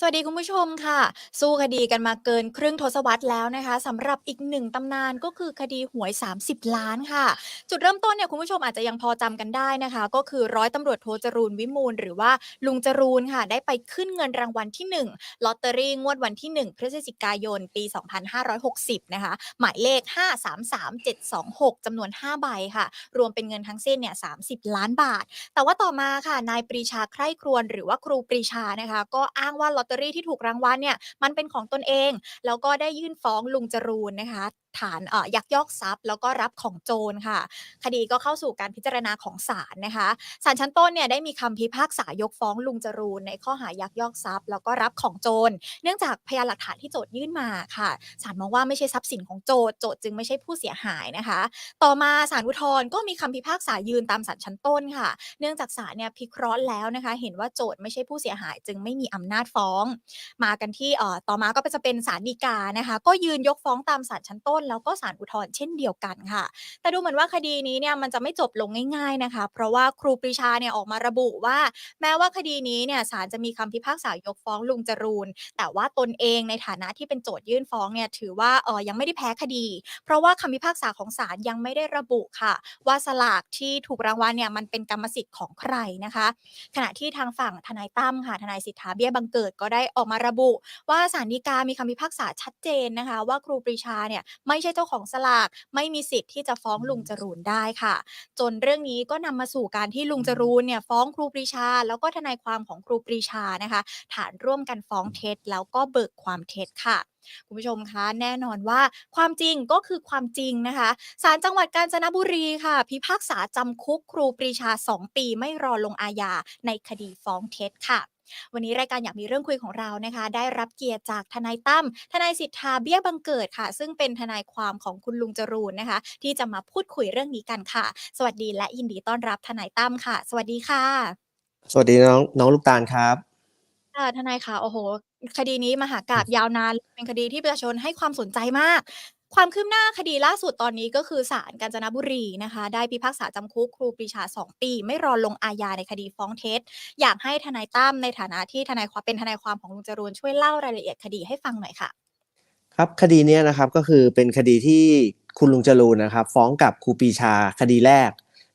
สวัสดีคุณผู้ชมค่ะ สู้คดีกันมาเกินครึ่งทศวรรษแล้วนะคะสำหรับอีกหนึ่งตำนานก็คือคดีหวย 30 ล้านค่ะ จุดเริ่มต้นเนี่ยคุณผู้ชมอาจจะยังพอจำกันได้นะคะ ก็คือร้อยตำรวจโทจรูนวิมูล หรือว่าลุงจรูนค่ะ ได้ไปขึ้นเงินรางวัลที่ 1ลอตเตอรี่งวดวันที่ 1 พฤศจิกายน ปี 2560 นะคะ หมายเลข 533726จำนวน 5 ใบค่ะ รวมเป็นเงินทั้งสิ้นเนี่ย30 ล้านบาท แต่ว่าต่อมาค่ะนายปรีชาใคร่ครวญหรือว่าครูปรีชานะคะ ก็อ้างว่าลอตเตอรี่ที่ถูกรางวัลเนี่ยมันเป็นของตนเอง แล้วก็ได้ยื่นฟ้องลุงจรูนนะคะฐานเอ่ยักยอกทรัพย์ แล้วก็รับของโจรค่ะ คดีก็เข้าสู่การพิจารณาของศาลนะคะศาลชั้นต้นเนี่ยได้มีคำพิพากษายกฟ้องลุงจรูนในข้อหายักยอกทรัพย์ แล้วก็รับของโจร เนื่องจากพยานหลักฐานที่โจทยื่นมาค่ะศาลมองว่าไม่ใช่ทรัพย์สินของโจทย์โจทจึงไม่ใช่ผู้เสียหายนะคะ ต่อมาศาลอุทธรณ์ก็มีคำพิพากษายืนตามศาลชั้นต้นค่ะ เนื่องจากศาลเนี่ยพิเคราะห์แล้วนะคะ เห็นว่าโจทย์ไม่ใช่ผู้เสียหาย จึงไม่มีอำนาจฟ้อง มากันที่เอ่อต่อมาก็จะเป็นศาลฎีกานะคะ ก็ยืนยกฟ้องตามศาลชั้นต้นแล้วก็ศาลอุทธรณ์เช่นเดียวกันค่ะ แต่ดูเหมือนว่าคดีนี้เนี่ยมันจะไม่จบลงง่าย ๆนะคะ เพราะว่าครูปรีชาเนี่ยออกมาระบุว่า แม้ว่าคดีนี้เนี่ยศาลจะมีคำพิพากษายกฟ้องลุงจรูน แต่ว่าตนเองในฐานะที่เป็นโจทยื่นฟ้องเนี่ยถือว่าเออยังไม่ได้แพ้คดี เพราะว่าคำพิพากษาของศาลยังไม่ได้ระบุค่ะ ว่าสลากที่ถูกรางวัลเนี่ยมันเป็นกรรมสิทธิ์ของใครนะคะ ขณะที่ทางฝั่งทนายตั้มค่ะทนายสิทธาเบี้ยบังเกิดก็ได้ออกมาระบุ ว่าศาลฎีกามีคำพิพากษาชัดเจนนะคะ ว่าครูปรีชาเนี่ยไม่ใช่เจ้าของสลาก ไม่มีสิทธิ์ที่จะฟ้องลุงจรูนได้ค่ะ จนเรื่องนี้ก็นำมาสู่การที่ลุงจรูนเนี่ยฟ้องครูปรีชา แล้วก็ทนายความของครูปรีชานะคะ ฐานร่วมกันฟ้องเท็จ แล้วก็เบิกความเท็จค่ะคุณผู้ชมคะแน่นอนว่าความจริงก็คือความจริงนะคะศาลจังหวัดกาญจนบุรีค่ะ พิพากษาจำคุกครูปรีชา 2 ปีไม่รอลงอาญาในคดีฟ้องเท็จค่ะ วันนี้รายการอยากมีเรื่องคุยของเรานะคะ ได้รับเกียรติจากทนายตั้มทนายสิทธาเบี้ยบังเกิดค่ะ ซึ่งเป็นทนายความของคุณลุงจรูนนะคะ ที่จะมาพูดคุยเรื่องนี้กันค่ะ สวัสดีและยินดีต้อนรับทนายตั้มค่ะ สวัสดีค่ะ สวัสดีน้องน้องลูกตาลครับค่ะทนายค่ะโอ้โห คดีนี้มหากาพย์ยาวนานเป็นคดีที่ประชาชนให้ความสนใจมาก ความคืบหน้าคดีล่าสุดตอนนี้ก็คือศาลกาญจนบุรีนะคะ ได้พิพากษาจำคุกครูปรีชา 2 ปี ไม่รอลงอาญาในคดีฟ้องเท็จ อยากให้ทนายตั้มในฐานะที่ทนายความเป็นทนายความของลุงจรูนช่วยเล่ารายละเอียดคดีให้ฟังหน่อยค่ะ ครับคดีนี้นะครับก็คือเป็นคดีที่คุณลุงจรูนนะครับ ฟ้องกับครูปรีชาคดีแรก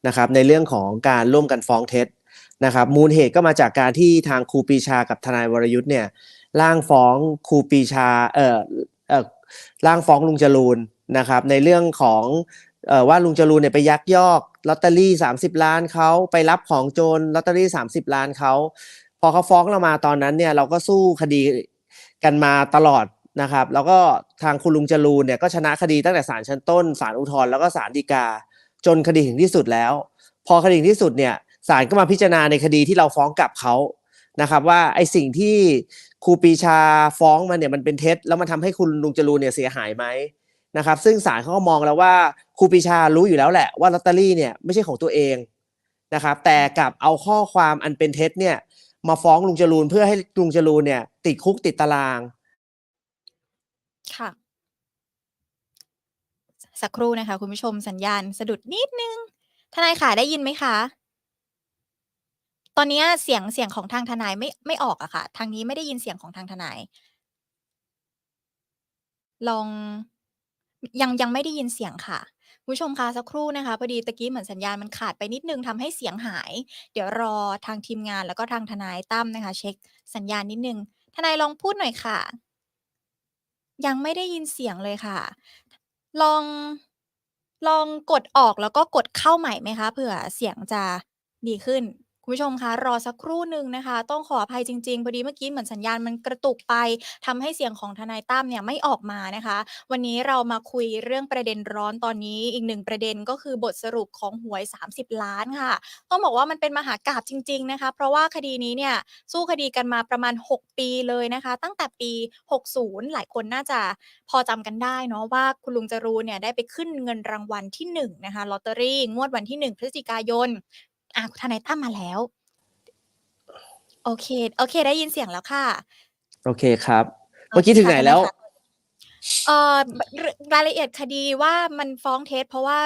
นะครับ ในเรื่องของการร่วมกันฟ้องเท็จนะครับ มูลเหตุก็มาจากการที่ทางครูปรีชากับทนายวรยุทธ์เนี่ยร่างฟ้องครูปรีชาเอ่อเอ่อ ร่างฟ้องลุงจรูนนะครับ ในเรื่องของออว่าลุงจรูนเนี่ยไปยักยอกลอตเตอรี่ 30 ล้านเขาไปรับของโจรลอตเตอรี่ 30 ล้านเขาพอเขาฟ้องเรามาตอนนั้นเนี่ยเราก็สู้คดีกันมาตลอดนะครับ แล้วก็ทางคุณลุงจรูนเนี่ยก็ชนะคดีตั้งแต่ศาลชั้นต้นศาลอุทธรณ์แล้วก็ศาลฎีกา จนคดีถึงที่สุดแล้ว พอคดีถึงที่สุดเนี่ยศาลก็มาพิจารณาในคดีที่เราฟ้องกลับเขา นะครับว่าไอสิ่งที่ครูปีชาฟ้องมันเนี่ยมันเป็นเท็จแล้วมันทำให้คุณลุงจรูนเนี่ยเสียหายไหมนะครับ ซึ่งศาลเขาก็มองแล้วว่าครูปีชารู้อยู่แล้วแหละว่าลอตเตอรี่เนี่ยไม่ใช่ของตัวเองนะครับ แต่กลับเอาข้อความอันเป็นเท็จเนี่ย มาฟ้องลุงจรูนเพื่อให้ลุงจรูนเนี่ย ติดคุกติดตาราง ค่ะ สักครู่นะคะ คุณผู้ชมสัญญาณสะดุดนิดนึงทนายค่ะได้ยินไหมคะ ตอนเนี้ยเสียง เสียงของทางทนายไม่ ไม่ออกอะค่ะ ทางนี้ไม่ได้ยินเสียงของทางทนาย ลอง ยัง ยังไม่ได้ยินเสียงค่ะ คุณผู้ชมคะสักครู่นะคะพอดีตะกี้เหมือนสัญญาณมันขาดไปนิดนึงทำให้เสียงหาย เดี๋ยวรอทางทีมงานแล้วก็ทางทนายตั้มนะคะ เช็คสัญญาณนิดนึง ทนายลองพูดหน่อยค่ะ ยังไม่ได้ยินเสียงเลยค่ะ ลอง ลองกดออกแล้วก็กดเข้าใหม่ไหมคะเผื่อเสียงจะดีขึ้น คุณผู้ชมคะรอสักครู่หนึ่งนะคะ ต้องขออภัยจริงๆ พอดีเมื่อกี้เหมือนสัญญาณมันกระตุกไปทำให้เสียงของทนายตั้มเนี่ยไม่ออกมานะคะ วันนี้เรามาคุยเรื่องประเด็นร้อนตอนนี้อีกหนึ่งประเด็นก็คือบทสรุปของหวย 30 ล้านค่ะ ต้องบอกว่ามันเป็นมหากราพย์จริง ๆนะคะ เพราะว่าคดีนี้เนี่ยสู้คดีกันมาประมาณ 6 ปีเลยนะคะ ตั้งแต่ปี 60 หลายคนน่าจะพอจำกันได้เนาะว่าคุณลุงจรูนเนี่ยได้ไปขึ้นเงินรางวัลที่1นะคะลอตเตอรี่งวดวันที่ 1 พฤศจิกายน อะทนายตั้มมาแล้ว โอเค โอเค ได้ยินเสียงแล้วค่ะ โอเคครับ เมื่อกี้ถึงไหนแล้ว เอ่อรรายละเอียดคดีว่ามันฟ้องเท็จเพราะว่า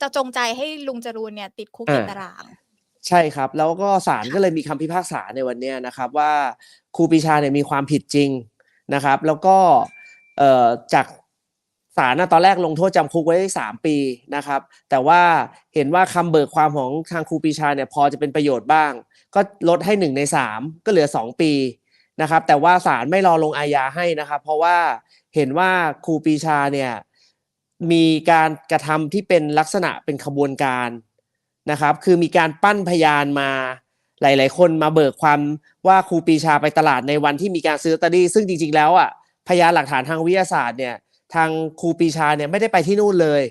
จะจงใจให้ลุงจรูนเนี่ย ติดคุกติดอ่าตาราง ใช่ครับ แล้วก็ศาลก็เลยมีคำพิพากษาในวันเนี้ยนะครับ ว่าครูปรีชาเนี่ยมีความผิดจริงนะครับ แล้วก็เอ่อจาก ศาลนะตอนแรกลงโทษจำคุกไว้สามปีนะครับ แต่ว่าเห็นว่าคำเบิกความของทางครูปีชาเนี่ยพอจะเป็นประโยชน์บ้าง ก็ลดให้หนึ่งในสามก็เหลือสองปีนะครับ แต่ว่าศาลไม่รอลงอาญาให้นะครับ เพราะว่าเห็นว่าครูปีชาเนี่ยมีการกระทำที่เป็นลักษณะเป็นขบวนการนะครับ คือมีการปั้นพยานมาหลาย ๆ คนมาเบิกความว่าครูปีชาไปตลาดในวันที่มีการซื้อตเตอรี่ซึ่งจริง ๆ แล้วอะพยานหลักฐานทางวิทยาศาสตร์เนี่ย ทางครูปรีชาเนี่ยไม่ได้ไปที่นู่นเลย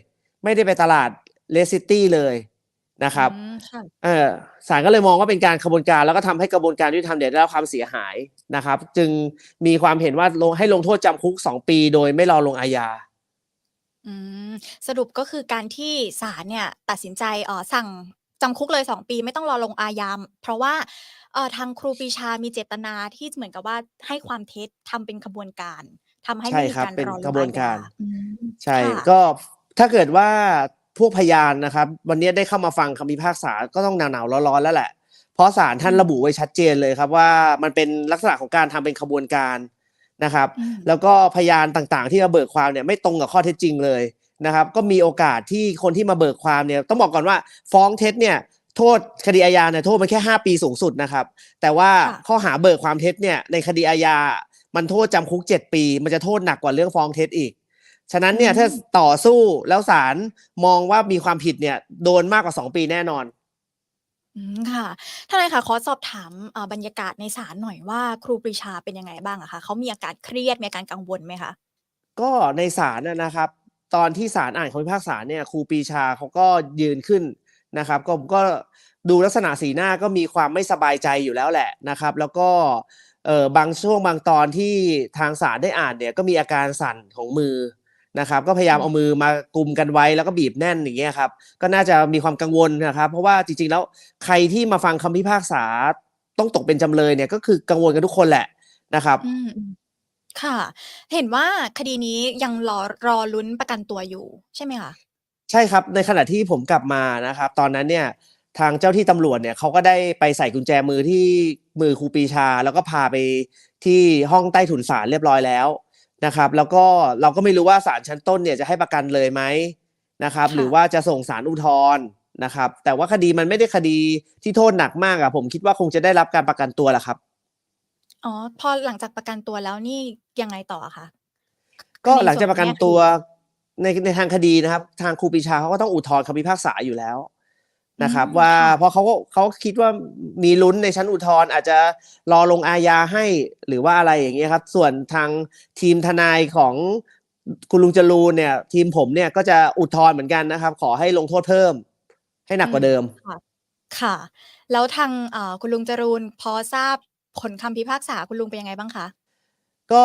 ไม่ได้ไปตลาดเลสซิตี้เลยนะครับอืมค่ะเออศาลก็เลยมองว่าเป็นการขบวนการแล้วก็ทำให้กระบวนการยุติธรรมเนี่ยได้รับความเสียหายนะครับ จึงมีความเห็นว่าลงให้ลงโทษจำคุกสองปีโดยไม่รอลงอาญาอืมสรุปก็คือการที่ศาลเนี่ยตัดสินใจเอ่อสั่ง จำคุกเลย 2 ปีไม่ต้องรอลงอาญาเพราะว่าเอ่อทางครูปรีชามีเจตนาที่เหมือนกับว่าให้ความเท็จทำเป็นขบวนการทำให้ใช่ไม่มีครับการเป็นรอลงกระบวนการอญอืมใช่ค่ะก็ถ้าเกิดว่าพวกพยานนะครับ วันนี้ได้เข้ามาฟังคำพิพากษาก็ต้องหนาวๆร้อนๆแล้วแหละ เพราะศาลท่านระบุไว้ชัดเจนเลยครับว่ามันเป็นลักษณะของการทำเป็นขบวนการนะครับอืมแล้วก็พยานต่างๆ ที่มาเบิกความเนี่ยไม่ตรงกับข้อเท็จจริงเลย นะครับก็มีโอกาสที่คนที่มาเบิกความเนี่ยต้องบอกก่อนว่าฟ้องเท็จเนี่ยโทษคดีอาญาเนี่ยโทษมันแค่ 5 ปีสูงสุดนะครับ แต่ว่าค่ะข้อหาเบิกความเท็จเนี่ยในคดีอาญา มันโทษจำคุก 7 ปี มันจะโทษหนักกว่าเรื่องฟ้องเท็จอีก ฉะนั้นเนี่ยถ้าต่อสู้แล้วศาลมองว่ามีความผิดเนี่ยโดนมากกว่า 2 ปีแน่นอนอืมค่ะทนายคะขอสอบถามเอ่อบรรยากาศในศาลหน่อยว่าครูปรีชาเป็นยังไงบ้างอะคะเขามีอาการเครียดมีอาการกังวลไหมคะก็ในศาลนะนะครับ ตอนที่ศาลอ่านคำพิพากษาเนี่ยครูปรีชาเขาก็ยืนขึ้นนะครับ ก็ก็ดูลักษณะสีหน้าก็มีความไม่สบายใจอยู่แล้วแหละนะครับ แล้วก็เอ่อบางช่วงบางตอนที่ทางศาลได้อ่านเนี่ยก็มีอาการสั่นของมือนะครับ ก็พยายามอืมเอามือมากุมกันไว้แล้วก็บีบแน่นอย่างเงี้ยครับ ก็น่าจะมีความกังวลนะครับ เพราะว่าจริงๆแล้วใครที่มาฟังคำพิพากษาต้องตกเป็นจำเลยเนี่ยก็คือกังวลกันทุกคนแหละนะครับอืมอืม ค่ะ เห็นว่าคดีนี้ยังรอรอลุ้นประกันตัวอยู่ใช่ไหมคะ ใช่ครับในขณะที่ผมกลับมานะครับ ตอนนั้นเนี่ยทางเจ้าที่ตำรวจเนี่ยเขาก็ได้ไปใส่กุญแจมือที่มือครูปรีชา แล้วก็พาไปที่ห้องใต้ถุนศาลเรียบร้อยแล้วนะครับ แล้วก็เราก็ไม่รู้ว่าศาลชั้นต้นเนี่ยจะให้ประกันเลยไหมนะครับค่ะหรือว่าจะส่งศาลอุทธรณ์นะครับ แต่ว่าคดีมันไม่ได้คดีที่โทษหนักมากอะผมคิดว่าคงจะได้รับการประกันตัวแหละครับ อ๋อ พอหลังจากประกันตัวแล้วนี่ยังไงต่ออะคะก็ในหลังจากประกันส่วนของแม่ตัวในในทางคดีนะครับ ทางครูปรีชาเขาก็ต้องอุทธรณ์คำพิพากษาอยู่แล้วนะครับอืมว่าค่ะเพราะเขาก็เขาคิดว่ามีลุ้นในชั้นอุทธรณ์อาจจะรอลงอาญาให้หรือว่าอะไรอย่างเงี้ยครับ ส่วนทางทีมทนายของคุณลุงจรูนเนี่ย ทีมผมเนี่ยก็จะอุทธรณ์เหมือนกันนะครับ ขอให้ลงโทษเพิ่ม ให้หนักกว่าเดิมค่ะค่ะแล้วทางเอ่อคุณลุงจรูนพอทราบ ผลคำพิพากษาคุณลุงเป็นยังไงบ้างคะ ก็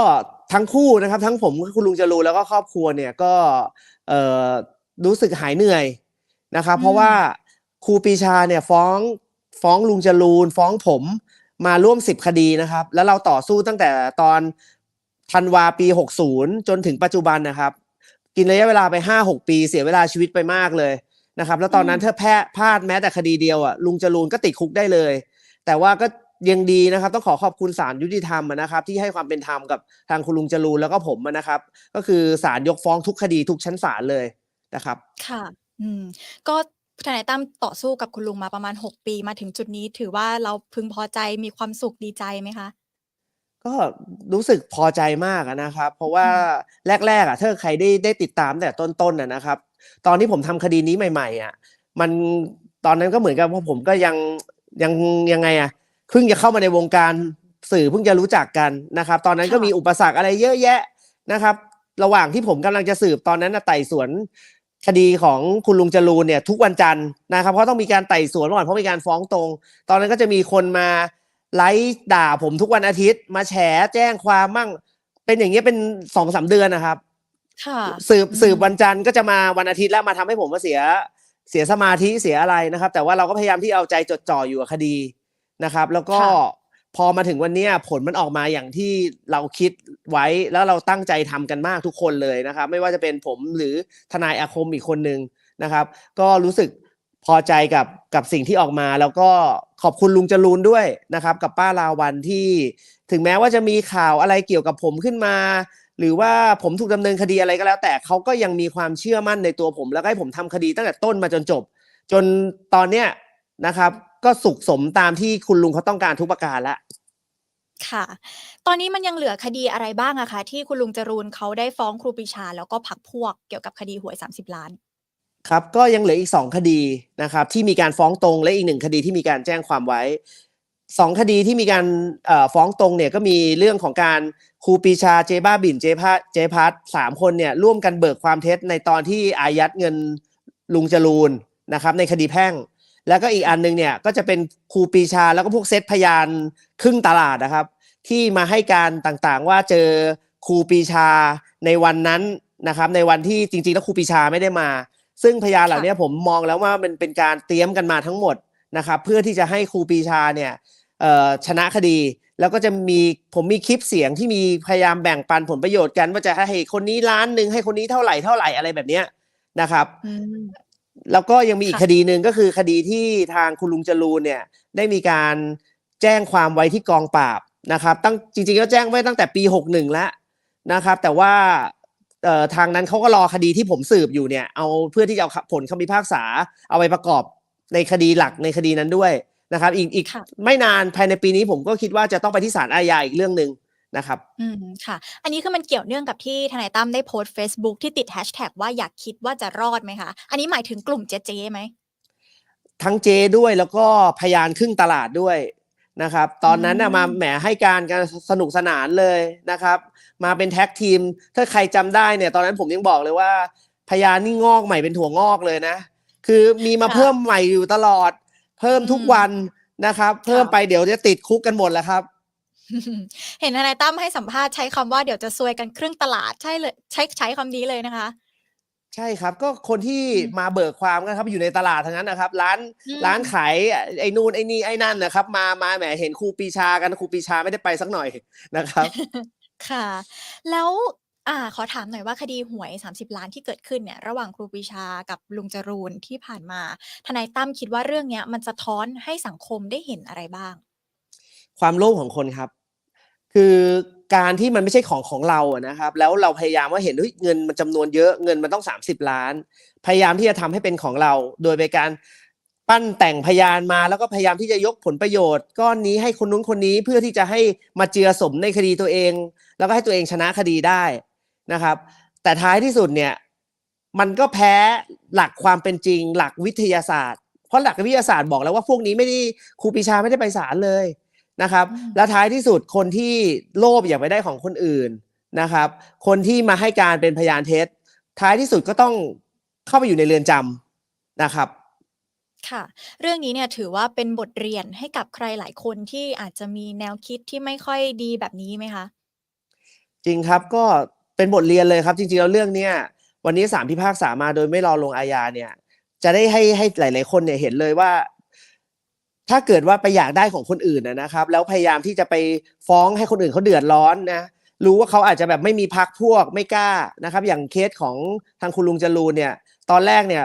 ทั้งคู่นะครับ ทั้งผมคุณลุงจรูนแล้วก็ครอบครัวเนี่ยก็เอ่อรู้สึกหายเหนื่อยนะครับอืมเพราะว่าครูปรีชาเนี่ยฟ้องฟ้องลุงจรูนฟ้องผมมาร่วมสิบคดีนะครับ แล้วเราต่อสู้ตั้งแต่ตอนธันวาปีหกศูนย์จนถึงปัจจุบันนะครับ กินระยะเวลาไปห้าหกปี เสียเวลาชีวิตไปมากเลยนะครับ แล้วตอนนั้นถ้าแพ้พลาดแม้แต่คดีเดียวอะลุงจรูนก็ติดคุกได้เลย แต่ว่าก็ ยังดีนะครับ ต้องขอขอบคุณศาลยุติธรรมอะนะครับ ที่ให้ความเป็นธรรมกับทางคุณลุงจรูนแล้วก็ผมอะนะครับ ก็คือศาลยกฟ้องทุกคดีทุกชั้นศาลเลยนะครับ ค่ะ อืม ก็ทนายตั้มต่อสู้กับคุณลุงมาประมาณ 6 ปีมาถึงจุดนี้ ถือว่าเราพึงพอใจมีความสุขดีใจไหมคะ ก็รู้สึกพอใจมากอะนะครับ เพราะว่าแรกๆอะถ้าใครได้ได้ติดตามตั้งแต่ต้นๆน่ะนะครับ ตอนที่ผมทำคดีนี้ใหม่ ๆ อะ มันตอนนั้นก็เหมือนกับว่าผมก็ยังยังยังไงอะ เพิ่งจะเข้ามาในวงการสื่อเพิ่งจะรู้จักกันนะครับ ตอนนั้นก็ค่ะมีอุปสรรคอะไรเยอะแยะนะครับ ระหว่างที่ผมกำลังจะสืบตอนนั้นน่ะไต่สวนคดีของคุณลุงจรูนเนี่ยทุกวันจันทร์นะครับเพราะต้องมีการไต่สวนก่อนเพราะมีการฟ้องตรง ตอนนั้นก็จะมีคนมาไลฟ์ด่าผมทุกวันอาทิตย์ มาแฉแจ้งความมั่ง เป็นอย่างเงี้ยเป็นสองสามเดือนนะครับค่ะสืบอืมสืบวันจันทร์ก็จะมาวันอาทิตย์แล้วมาทำให้ผมมาเสียเสียสมาธิเสียอะไรนะครับ แต่ว่าเราก็พยายามที่เอาใจจดจ่ออยู่กับคดี นะครับ แล้วก็พอมาถึงวันเนี้ยผลมันออกมาอย่างที่เราคิดไว้แล้วเราตั้งใจทำกันมากทุกคนเลยนะครับ ไม่ว่าจะเป็นผมหรือทนายอาคมอีกคนนึงนะครับ ก็รู้สึกพอใจกับกับสิ่งที่ออกมา แล้วก็ขอบคุณลุงจรูนด้วยนะครับ กับป้าลาวันที่ ถึงแม้ว่าจะมีข่าวอะไรเกี่ยวกับผมขึ้นมา หรือว่าผมถูกดำเนินคดีอะไรก็แล้ว แต่เขาก็ยังมีความเชื่อมั่นในตัวผม แล้วก็ให้ผมทำคดีตั้งแต่ต้นมาจนจบ จนตอนเนี้ยนะครับ ก็สุขสมตามที่คุณลุงเขาต้องการทุกประการแล้วค่ะ ตอนนี้มันยังเหลือคดีอะไรบ้างอะคะที่คุณลุงจรูนเขาได้ฟ้องครูปรีชา แล้วก็พรรคพวกเกี่ยวกับคดีหวย 30 ล้าน ครับก็ยังเหลืออีกสองคดีนะครับ ที่มีการฟ้องตรงและอีกหนึ่งคดีที่มีการแจ้งความไว้สองคดีที่มีการเอ่อฟ้องตรงเนี่ยก็มีเรื่องของการครูปรีชาเจบ้าบินเจพาเจพัทสามคนเนี่ยร่วมกันเบิกความเท็จในตอนที่อายัดเงินลุงจรูนนะครับในคดีแพ่ง แล้วก็อีกอันหนึงเนี่ยก็จะเป็นครูปรีชาแล้วก็พวกเซตพยานครึ่งตลาดนะครับ ที่มาให้การต่างๆว่าเจอครูปรีชาในวันนั้นนะครับ ในวันที่จริงๆแล้วครูปรีชาไม่ได้มา ซึ่งพยานเหล่านี้ผมมองแล้วว่ามันเป็นการเตรียมกันมาทั้งหมดนะครับ เพื่อที่จะให้ครูปรีชาเนี่ยเอ่อชนะคดีแล้วก็จะมีผมมีคลิปเสียงที่มีพยายามแบ่งปันผลประโยชน์กัน ว่าจะให้คนนี้ล้านหนึ่งให้คนนี้เท่าไหร่เท่าไหร่อะไรแบบเนี้ยนะครับอืม แล้วก็ยังมีอีกค่ะคดีหนึ่งก็คือคดีที่ทางคุณลุงจรูนเนี่ยได้มีการแจ้งความไว้ที่กองปราบนะครับ ตั้งจริงๆก็แจ้งไว้ตั้งแต่ปี 61 แล้วนะครับ แต่ว่าเอ่อทางนั้นเขาก็รอคดีที่ผมสืบอยู่เนี่ยเอาเพื่อที่จะเอาผลคำพิพากษาเอาไปประกอบในคดีหลักในคดีนั้นด้วยนะครับ อีกอีกค่ะไม่นานภายในปีนี้ผมก็คิดว่าจะต้องไปที่ศาลอาญาอีกเรื่องหนึ่ง นะครับ อืมค่ะ อันนี้คือมันเกี่ยวเนื่องกับที่ทนายตั้มได้โพสต์ Facebook ที่ติดแฮชแท็กว่าอยากคิดว่าจะรอดไหมคะ อันนี้หมายถึงกลุ่มเจ๊เจ๊ไหม ทั้งเจด้วยแล้วก็พยานครึ่งตลาดด้วยนะครับ ตอนนั้นน่ะอืม มาแหมให้การกันสนุกสนานเลยนะครับ มาเป็นแท็กทีม ถ้าใครจำได้เนี่ยตอนนั้นผมยังบอกเลยว่า พยานนี่งอกใหม่เป็นถั่วงอกเลยนะ คือมีมาเพิ่มใหม่อยู่ตลอด เพิ่มทุกวันนะครับ เพิ่มไปเดี๋ยวจะติดคุกกันหมดแล้วครับ เห็นทนายตั้มให้สัมภาษณ์ใช้คำว่าเดี๋ยวจะซวยกันครึ่งตลาดใช่เลยใช้ใช้คำนี้เลยนะคะ ใช่ครับ ก็คนที่อืมมาเบิกความก็ครับอยู่ในตลาดทั้งนั้นนะครับ ร้านอืม ร้านขายไอ้นู่นไอ้นี่ไอ้นั่นนะครับ มามาแหมเห็นครูปรีชากันครูปรีชาไม่ได้ไปสักหน่อยนะครับ ค่ะ แล้วอ่าขอถามหน่อยว่าคดีหวย 30 ล้านที่เกิดขึ้นเนี่ย ระหว่างครูปรีชากับลุงจรูนที่ผ่านมา ทนายตั้มคิดว่าเรื่องเนี้ยมันสะท้อนให้สังคมได้เห็นอะไรบ้าง ความโลภของคนครับ คือการที่มันไม่ใช่ของของเราอะนะครับ แล้วเราพยายามว่าเห็นเฮ้ยเงินมันจำนวนเยอะเงินมันต้องสามสิบล้าน พยายามที่จะทำให้เป็นของเรา โดยไปการปั้นแต่งพยานมาแล้วก็พยายามที่จะยกผลประโยชน์ ก้อนนี้ให้คนนู้นคนนี้เพื่อที่จะให้มาเจือสมในคดีตัวเอง แล้วก็ให้ตัวเองชนะคดีได้นะครับ แต่ท้ายที่สุดเนี่ยมันก็แพ้หลักความเป็นจริง หลักวิทยาศาสตร์ เพราะหลักวิทยาศาสตร์บอกแล้วว่าพวกนี้ไม่ได้ครูปีชาไม่ได้ไปศาลเลย นะครับอืมแล้วท้ายที่สุดคนที่โลภอยากไปได้ของคนอื่นนะครับ คนที่มาให้การเป็นพยานเท็จ ท้ายที่สุดก็ต้องเข้าไปอยู่ในเรือนจำนะครับค่ะ เรื่องนี้เนี่ยถือว่าเป็นบทเรียนให้กับใครหลายคนที่อาจจะมีแนวคิดที่ไม่ค่อยดีแบบนี้ไหมคะ จริงครับก็เป็นบทเรียนเลยครับ จริงๆแล้วเรื่องเนี้ยวันนี้ศาลพิพากษามาโดยไม่รอลงอาญาเนี่ย จะได้ให้ให้หลาย ๆ คนเนี่ยเห็นเลยว่า ถ้าเกิดว่าไปอยากได้ของคนอื่นนะครับ แล้วพยายามที่จะไปฟ้องให้คนอื่นเขาเดือดร้อนนะรู้ว่าเขาอาจจะแบบไม่มีพักพวกไม่กล้านะครับ อย่างเคสของทางคุณลุงจรูนเนี่ยตอนแรกเนี่ย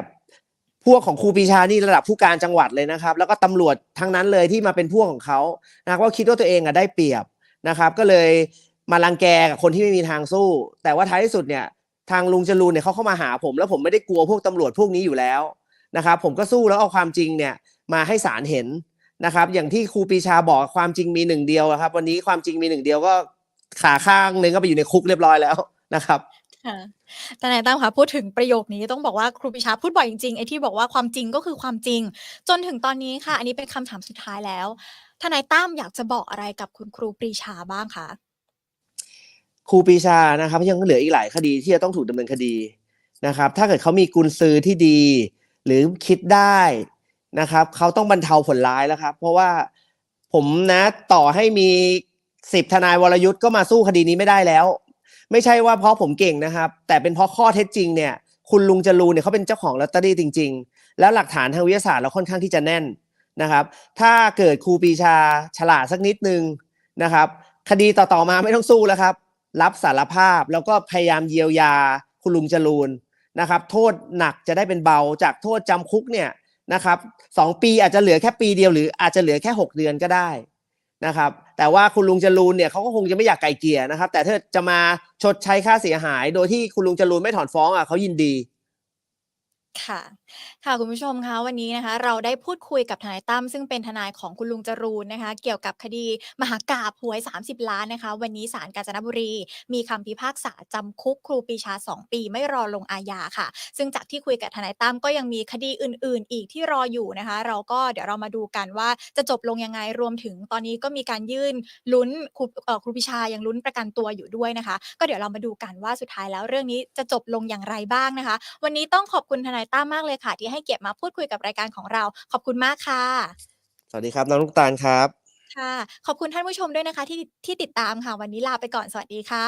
พวกของครูปีชานี่ระดับผู้การจังหวัดเลยนะครับ แล้วก็ตำรวจทั้งนั้นเลยที่มาเป็นพวกของเขานะครับก็คิดว่าตัวเองอะได้เปรียบนะครับ ก็เลยมารังแกกับคนที่ไม่มีทางสู้ แต่ว่าท้ายที่สุดเนี่ยทางลุงจรูนเนี่ยเขาเข้ามาหาผม แล้วผมไม่ได้กลัวพวกตำรวจพวกนี้อยู่แล้วนะครับ ผมก็สู้แล้วเอาความจริงเนี่ยมาให้ศาลเห็น นะครับอย่างที่ครูปรีชาบอกความจริงมีหนึ่งเดียวอะครับ วันนี้ความจริงมีหนึ่งเดียวก็ขาข้างหนึ่งก็ไปอยู่ในคุกเรียบร้อยแล้วนะครับค่ะทนายตั้มคะพูดถึงประโยคนี้ต้องบอกว่าครูปรีชาพูดบ่อยจริงๆไอ้ที่บอกว่าความจริงก็คือความจริง จนถึงตอนนี้ค่ะ อันนี้เป็นคำถามสุดท้ายแล้วทนายตั้มอยากจะบอกอะไรกับคุณครูปรีชาบ้างคะครูปรีชานะครับยังเหลืออีกหลายคดีที่จะต้องถูกดำเนินคดีนะครับ ถ้าเกิดเขามีกุญซือที่ดี หรือคิดได้ นะครับเขาต้องบรรเทาผลร้ายแล้วครับ เพราะว่าผมนะต่อให้มีสิบทนายวรยุทธ์ก็มาสู้คดีนี้ไม่ได้แล้ว ไม่ใช่ว่าเพราะผมเก่งนะครับ แต่เป็นเพราะข้อเท็จจริงเนี่ย คุณลุงจรูนเนี่ยเขาเป็นเจ้าของลอตเตอรี่จริง ๆ แล้วหลักฐานทางวิทยาศาสตร์เราค่อนข้างที่จะแน่นนะครับ ถ้าเกิดครูปีชาฉลาดสักนิดนึงนะครับ คดีต่อๆมาไม่ต้องสู้แล้วครับ รับสารภาพแล้วก็พยายามเยียวยาคุณลุงจรูนนะครับ โทษหนักจะได้เป็นเบาจากโทษจำคุกเนี่ย นะครับสองปีอาจจะเหลือแค่ปีเดียวหรืออาจจะเหลือแค่หกเดือนก็ได้นะครับ แต่ว่าคุณลุงจรูนเนี่ยเขาก็คงจะไม่อยากไกลเกลี่ยนะครับ แต่ถ้าจะมาชดใช้ค่าเสียหาย โดยที่คุณลุงจรูนไม่ถอนฟ้องอะเขายินดี ค่ะ ค่ะคุณผู้ชมคะวันนี้นะคะ เราได้พูดคุยกับทนายตั้มซึ่งเป็นทนายของคุณลุงจรูนนะคะ เกี่ยวกับคดีมหากาพย์หวย 30 ล้านนะคะ วันนี้ศาลกาญจนบุรี มีคำพิพากษาจำคุกครูปีชา 2 ปีไม่รอลงอาญาค่ะ ซึ่งจากที่คุยกับทนายตั้มก็ยังมีคดีอื่น ๆ อีกที่รออยู่นะคะ เราก็เดี๋ยวเรามาดูกันว่าจะจบลงยังไงรวมถึงตอนนี้ก็มีการยื่นลุ้นครูครูปีชายังลุ้นประกันตัวอยู่ด้วยนะคะ ก็เดี๋ยวเรามาดูกันว่าสุดท้ายแล้วเรื่องนี้จะจบลงอย่างไรบ้างนะคะ วันนี้ต้องขอบคุณทนายตั้มมากเลยค่ะ ที่ให้เกียรติมาพูดคุยกับรายการของเรา ขอบคุณมากค่ะ สวัสดีครับน้องลูกตาลครับ ค่ะ ขอบคุณท่านผู้ชมด้วยนะคะ ที่ที่ติดตามค่ะ วันนี้ลาไปก่อนสวัสดีค่ะ